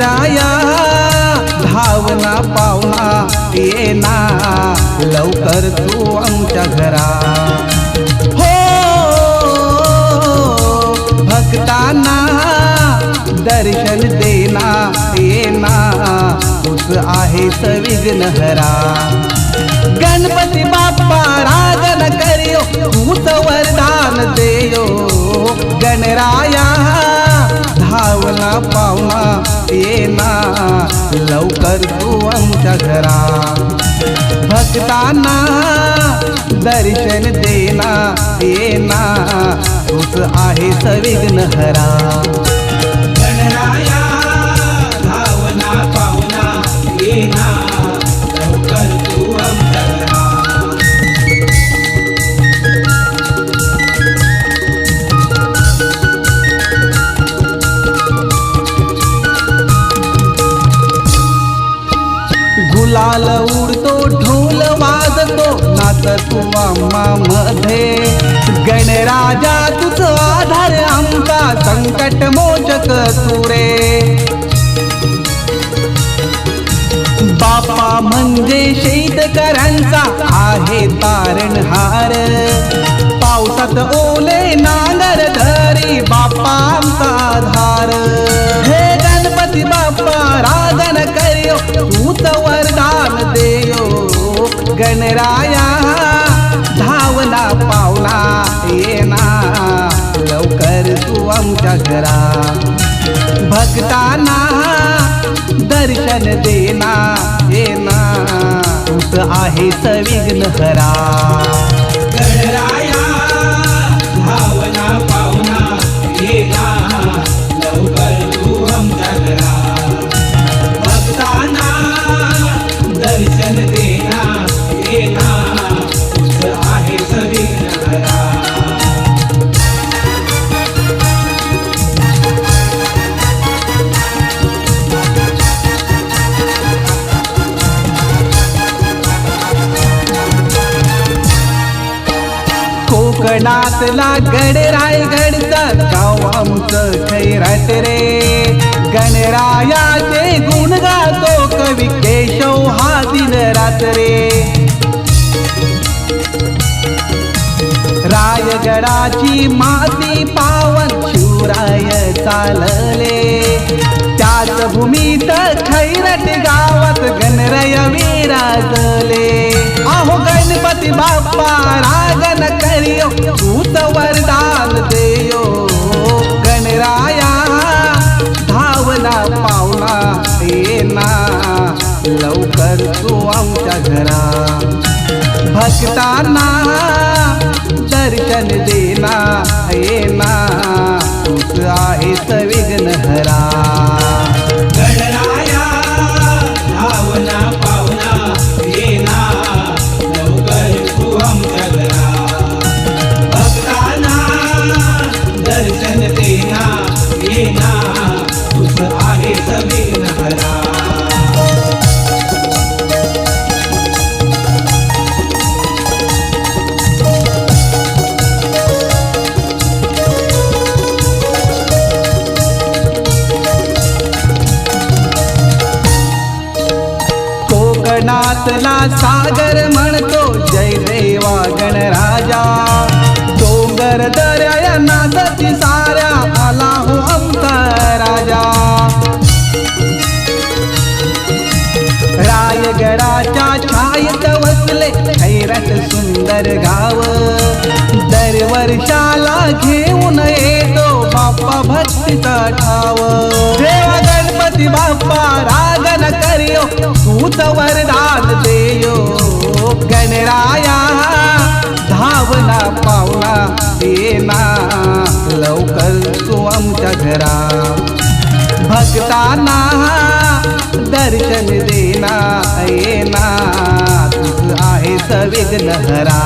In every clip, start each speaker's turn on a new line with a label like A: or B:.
A: राया धावना पावना येना लवकर तू आमच्या घरा. हो भक्तांना दर्शन देना येना तुझ आहे सविघ्नहरा गणपती बाप्पा रागन करियो तूच वरदान देयो. गणराया लवकर तू आमच्या घरा भक्तांना दर्शन देना देना. तूच आहे सविघ्नहरा
B: गणराया
A: गुलाल उडतो ढोल वाजतो नाच तू मध्ये. गणराजा तुझ आधार आमचा संकट मोचक तुरे. बापा म्हणजे शेतकऱ्यांचा आहे तारणहार. पावसात ओले ना गणराया धावला पावला येना. लवकर तू आमच्या घरा. भक्ताना दर्शन देना येना. तूच आहे सविघ्नहरा
B: गणराया येना. लवकर तू आमच्या घरा. दर्शन देना.
A: गणातला गड रायगडचा गाव आमचं खैराट रे. गणरायाचे गुण गातो कवी केशव हा दिन रात रे. रायगडाची माती पावन शिवराय चालले. त्याच भूमीत खैरट गावात गणरय विराजले. अहो गणपती बाप्पा रागन देयो तूच वरदान देयो। गणराया धावला पावला येना लवकर तू आमच्या घरा। भक्तांना दर्शन देना येना तूच आहे विघ्नहरा। कोकणातला सागर म्हणतो जय देवा गणराजा. डोंगर दर्या नाचती साऱ्या आला हो आमचा राजा रायगडाच्या छायेत वसले खैरट सुंदर गाव. दरवर्षाला घेऊन येतो बाप्पा भक्तीचा ठाव. देवा गणपती बाप्पा रागन करियो तूच वरदा आमच्या घरा. भक्तांना दर्शन देना येना. तुझ आहे सविघ्नहरा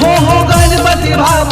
A: हो हो गणपती बाप्पा